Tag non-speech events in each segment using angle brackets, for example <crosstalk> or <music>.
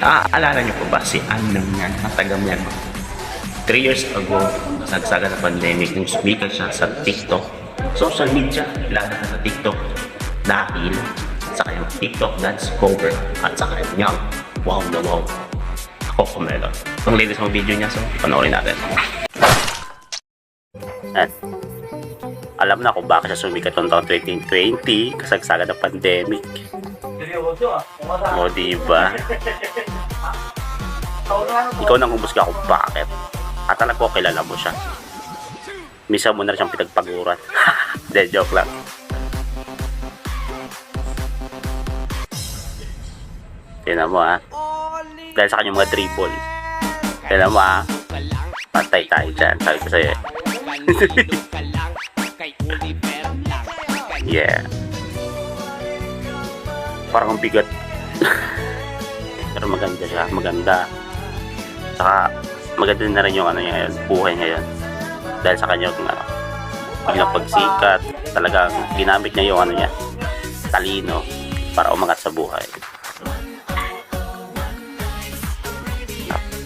Naaalala niyo po ba si Annam yan, na taga Myanmar? Three years ago, sagsaga ng pandemic, nung sumikat siya sa TikTok. Social media, kilala na sa TikTok dahil sa kanyang TikTok dance cover at sa kanyang wow na wow. Ako kumelon. Itong latest mong video niya, so panoorin natin. At alam na kung bakit siya sumikat noong taon 2020, kasagsaga ng pandemic. O, diba? <laughs> Ikaw nang humusga kung bakit. At alam ko kilala mo siya. Misa mo na rin siyang pinagpaguran. <laughs> De, joke lang. Tingnan mo ha. Dahil sa kanyang mga dribble. Tingnan mo ha. Patay tayo dyan. Sabi ko sa'yo eh. <laughs> Yeah. Parang ang bigat. <laughs> Pero maganda siya. Maganda. Saka maganda na rin yung ano niya ngayon, buhay ngayon. Dahil sa kanyang ano, biglang pagsikat, talagang ginamit niya yung ano niya, talino para umangat sa buhay.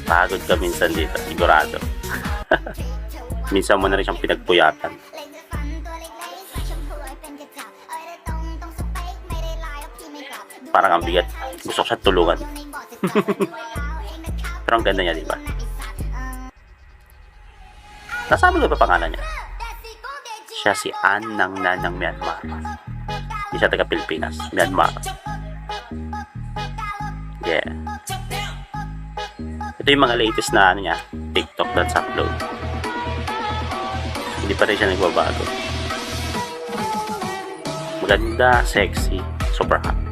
Napagod ka minsan dito, sigurado. <laughs> minsan mo na rin siyang pinagpuyatan. Parang ang bigat. Gusto ko siya tulungan. Pero ang ganda niya, di ba? Nasabi ko ba pangalan niya? Siya si Ann ng Nanang Myanmar. Hindi siya taga Pilipinas. Myanmar. Yeah. Ito yung mga latest na ano niya, TikTok dance upload. Hindi pa rin siya nagbabago. Maganda, sexy, super hot.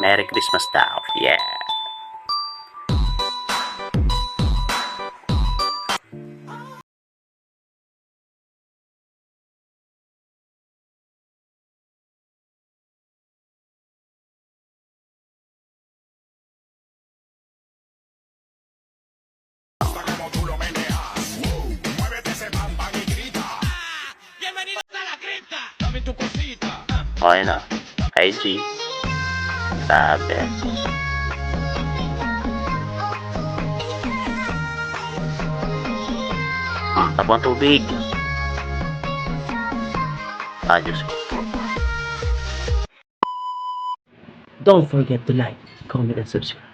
Merry Christmas daw. Yeah. Bienvenidos a Sabi. Hmm, tapo ang tubig. Ayos. Don't forget to like, comment, and subscribe.